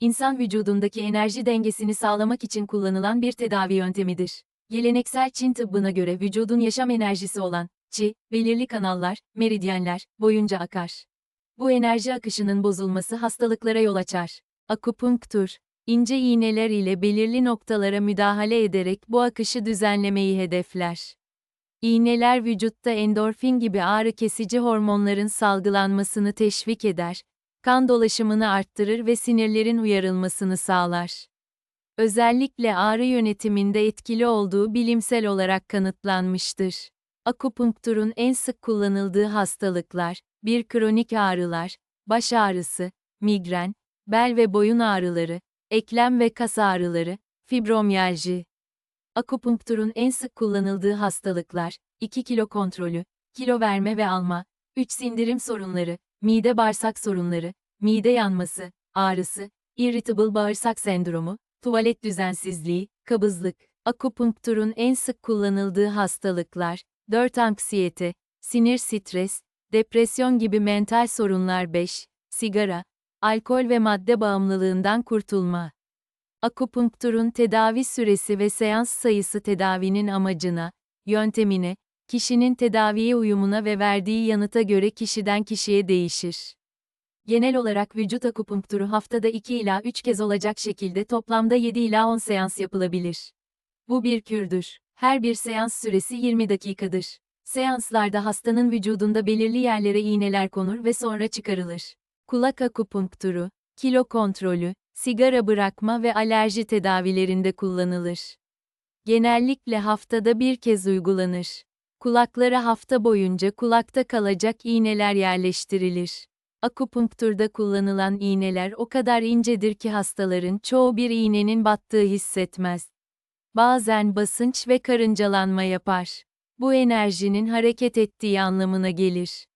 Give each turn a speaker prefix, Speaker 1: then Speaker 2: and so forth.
Speaker 1: insan vücudundaki enerji dengesini sağlamak için kullanılan bir tedavi yöntemidir. Geleneksel Çin tıbbına göre vücudun yaşam enerjisi olan Qi, belirli kanallar, meridyenler boyunca akar. Bu enerji akışının bozulması hastalıklara yol açar. Akupunktur, ince iğneler ile belirli noktalara müdahale ederek bu akışı düzenlemeyi hedefler. İğneler vücutta endorfin gibi ağrı kesici hormonların salgılanmasını teşvik eder, kan dolaşımını arttırır ve sinirlerin uyarılmasını sağlar. Özellikle ağrı yönetiminde etkili olduğu bilimsel olarak kanıtlanmıştır. Akupunkturun en sık kullanıldığı hastalıklar, 1. Kronik ağrılar, baş ağrısı, migren, bel ve boyun ağrıları, eklem ve kas ağrıları, fibromyalji. Akupunkturun en sık kullanıldığı hastalıklar, 2 kilo kontrolü, kilo verme ve alma, 3 sindirim sorunları, mide bağırsak sorunları, mide yanması, ağrısı, irritable bağırsak sendromu, tuvalet düzensizliği, kabızlık. Akupunkturun en sık kullanıldığı hastalıklar, 4 anksiyete, sinir stres, depresyon gibi mental sorunlar 5, sigara, alkol ve madde bağımlılığından kurtulma. Akupunkturun tedavi süresi ve seans sayısı tedavinin amacına, yöntemine, kişinin tedaviye uyumuna ve verdiği yanıta göre kişiden kişiye değişir. Genel olarak vücut akupunkturu haftada 2 ila 3 kez olacak şekilde toplamda 7 ila 10 seans yapılabilir. Bu bir kürdür. Her bir seans süresi 20 dakikadır. Seanslarda hastanın vücudunda belirli yerlere iğneler konur ve sonra çıkarılır. Kulak akupunkturu, kilo kontrolü, sigara bırakma ve alerji tedavilerinde kullanılır. Genellikle haftada bir kez uygulanır. Kulaklara hafta boyunca kulakta kalacak iğneler yerleştirilir. Akupunkturda kullanılan iğneler o kadar incedir ki hastaların çoğu bir iğnenin battığı hissetmez. Bazen basınç ve karıncalanma yapar. Bu enerjinin hareket ettiği anlamına gelir.